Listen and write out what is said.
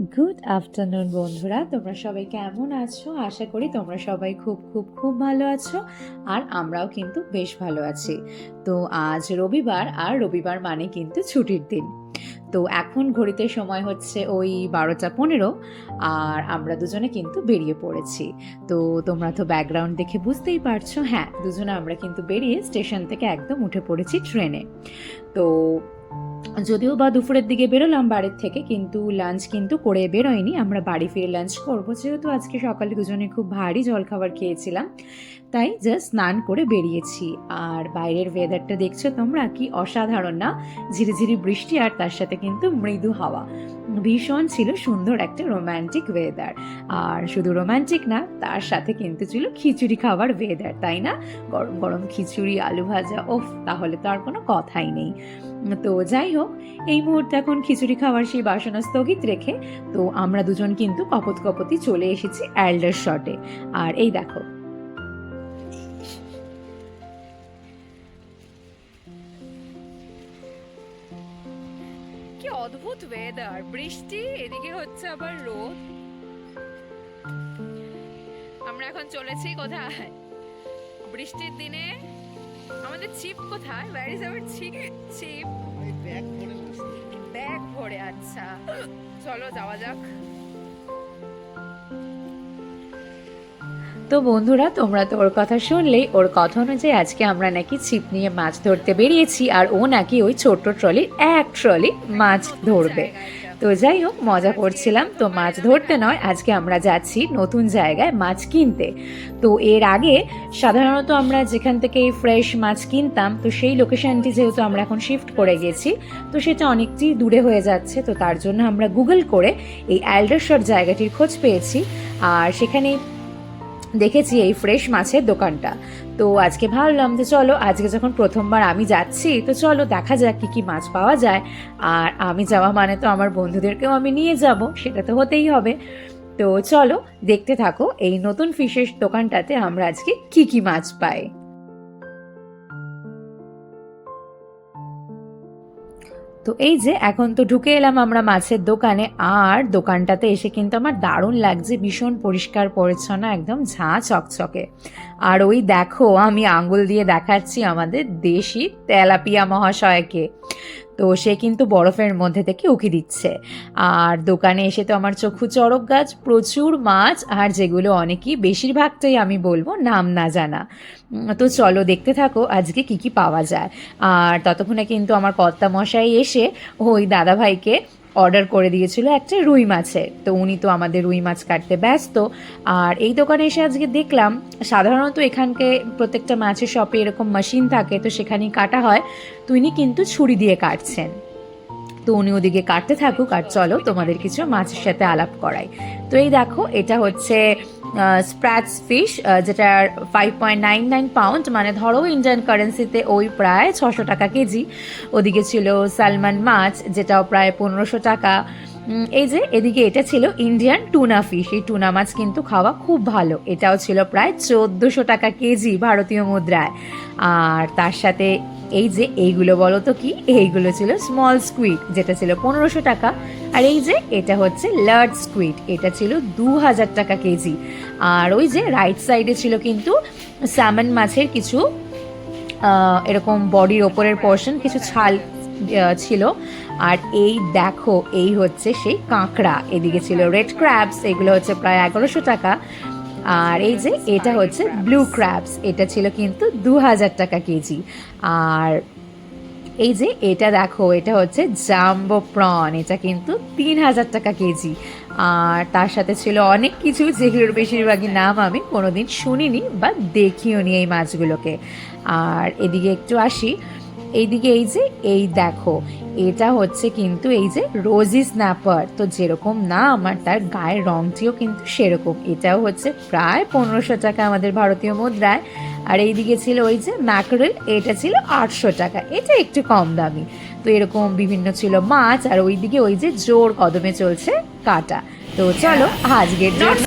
Good afternoon বন্ধুরা। তোমরা সবাই কেমন আছো? আশা করি তোমরা সবাই খুব খুব খুব ভালো আছো, আর আমরাও কিন্তু বেশ ভালো আছি। তো আজ রবিবার, আর রবিবার মানে কিন্তু ছুটির দিন। তো এখন ঘড়িতে সময় হচ্ছে ওই বারোটা পনেরো, আর আমরা দুজনে কিন্তু বেরিয়ে পড়েছি। তো তোমরা তো ব্যাকগ্রাউন্ড দেখে বুঝতেই পারছ। হ্যাঁ দুজনে আমরা কিন্তু বেরিয়ে স্টেশন থেকে একদম উঠে পড়েছি ট্রেনে। তো যদিও বা দুপুরের দিকে বেরোলাম বাড়ির থেকে, কিন্তু লাঞ্চ কিন্তু করে বেরোয়নি। আমরা বাড়ি ফিরে লাঞ্চ করব, যেহেতু আজকে সকালে দুজনে খুব ভারী জলখাবার খেয়েছিলাম। তাই জাস্ট স্নান করে বেরিয়েছি। আর বাইরের ওয়েদারটা দেখছ তোমরা? কি অসাধারণ না? ঝিরিঝিরি বৃষ্টি আর তার সাথে কিন্তু মৃদু হাওয়া। ভীষণ ছিল সুন্দর একটা রোম্যান্টিক ওয়েদার আর শুধু রোম্যান্টিক না, তার সাথে কিন্তু ছিল খিচুড়ি খাবার ওয়েদার তাই না? গরম গরম খিচুড়ি, আলু ভাজা, ওফ, তাহলে তো আর কোনো কথাই নেই। তো যাই হোক এই মুহূর্তে এখন খিচুড়ি খাওয়ার সেই বাসনা স্থগিত রেখে তো আমরা দুজন কিন্তু কপত কপতি চলে এসেছি অ্যাল্ডার শটে আর এই দেখো। কি অদ্ভুত ওয়েদার বৃষ্টি, এদিকে হচ্ছে আবার রোদ। আমরা এখন চলেছি কোথায়? বৃষ্টির দিনে আমাদের চিপ কোথায়? Where is our chip chip bag ভরে আচ্ছা। চলো যাওয়া যাক। তো বন্ধুরা তোমরা তো ওর কথা শুনলেই ওর কথা অনুযায়ী আজকে আমরা নাকি ছিপ নিয়ে মাছ ধরতে বেরিয়েছি আর ও নাকি ওই ছোট্ট ট্রলির এক ট্রলি মাছ ধরবে। তো যাই হোক, মজা করছিলাম। তো মাছ ধরতে নয়, আজকে আমরা যাচ্ছি নতুন জায়গায় মাছ কিনতে। তো এর আগে সাধারণত আমরা যেখান থেকে ফ্রেশ মাছ কিনতাম, তো সেই লোকেশানটি যেহেতু আমরা এখন শিফট করে গেছি, তো সেটা অনেকটি দূরে হয়ে যাচ্ছে। তো তার জন্য আমরা গুগল করে এই অ্যাল্ডারশট জায়গাটির খোঁজ পেয়েছি। আর সেখানে দেখেছি এই ফ্রেশ মাছের দোকানটা। তো আজকে ভাবলাম যে চলো, আজকে যখন প্রথমবার আমি যাচ্ছি, তো চলো দেখা যাক কী কী মাছ পাওয়া যায়। আর আমি যাওয়া মানে তো আমার বন্ধুদেরকেও আমি নিয়ে যাব, সেটা তো হতেই হবে। তো চলো, দেখতে থাকো এই নতুন ফিশের দোকানটাতে আমরা আজকে কী কী মাছ পাই। তো এই যে, এখন তো ঢুকে এলাম আমরা মাছের দোকানে, আর দোকানটাতে এসে কিন্তু আমার দারুণ লাগছে, ভীষণ পরিষ্কার পরিচ্ছন্ন, একদম ঝাঁ চকচকে। আর ওই দেখো, আমি আঙুল দিয়ে দেখাচ্ছি আমাদের দেশি তেলাপিয়া মহাশয়কে। তো সে কিন্তু বরফের মধ্যে থেকে উকি দিচ্ছে। আর দোকানে এসে তো আমার চক্ষু চড়ক গাছ, প্রচুর মাছ, আর যেগুলো অনেকই বেশিরভাগটাই আমি বলব নাম না জানা। তো চলো দেখতে থাকো আজকে কি কি পাওয়া যায়। আর ততক্ষণে কিন্তু আমার কর্তা মশাই এসে ওই দাদাভাইকে অর্ডার করে দিয়েছিল একটা রুই মাছের। তো উনি তো আমাদের রুই মাছ কাটতে ব্যস্ত। আর এই দোকানে এসে আজকে দেখলাম, সাধারণত এখানকে প্রত্যেকটা মাছের শপে এরকম মেশিন থাকে, তো সেখানেই কাটা হয়। তো উনি কিন্তু ছুরি দিয়ে কাটছেন। তো উনি ওদিকে কাটতে থাকুক, আর চলো তোমাদের কিছু মাছের সাথে আলাপ করাই। তো এই দেখো, এটা হচ্ছে স্প্র্যাটস ফিশ যেটার five point nine nine pound মানে ধরো ইন্ডিয়ান কারেন্সিতে ওই প্রায় ছশো টাকা কেজি। ওদিকে ছিল সালমান মাছ, যেটাও প্রায় পনেরোশো টাকা। এই যে এদিকে এটা ছিল ইন্ডিয়ান টুনা ফিশ এই টুনা মাছ কিন্তু খাওয়া খুব ভালো। এটাও ছিল প্রায় চোদ্দোশো টাকা কেজি ভারতীয় মুদ্রায়। আর তার সাথে এই যে এইগুলো বলো তো কি? এইগুলো ছিল স্মল স্কুইড যেটা ছিল পনেরোশো টাকা। আর এই যে এটা হচ্ছে লার্জ স্কুইড এটা ছিল দু হাজার টাকা কেজি। আর ওই যে রাইট সাইডে ছিল কিন্তু স্যামন মাছের কিছু এরকম বডির ওপরের পোর্শন কিছু ছাল ছিল। আর এই দেখো, এই হচ্ছে সেই কাঁকড়া, এদিকে ছিল রেড ক্র্যাবস এগুলো হচ্ছে প্রায় এগারোশো টাকা। আর এই যে এটা হচ্ছে ব্লু ক্র্যাবস এটা ছিল কিন্তু দু হাজার টাকা কেজি। আর এই যে এটা দেখো, এটা হচ্ছে জাম্বো প্রন এটা কিন্তু তিন হাজার টাকা কেজি। আর তার সাথে ছিল অনেক কিছু, যেগুলোর বেশিরভাগই নাম আমি কোনোদিন শুনিনি বা দেখিও নি এই মাছগুলোকে। আর এদিকে একটু আসি, এইদিকে এই যে এই দেখো এটা হচ্ছে কিন্তু এই যে রোজি স্ন্যাপার তো যেরকম না আমার তার গায়ের রংটিও কিন্তু সেরকম। এটাও হচ্ছে প্রায় পনেরোশো টাকা আমাদের ভারতীয় মুদ্রায়। আর এইদিকে ছিল ওই যে ম্যাকরেল এটা ছিল আটশো টাকা। এটা একটু কম দামি। তো এরকম বিভিন্ন ছিল মাছ। আর ওইদিকে ওই যে জোর কদমে চলছে কাটা। তো চলো, আজকের জন্য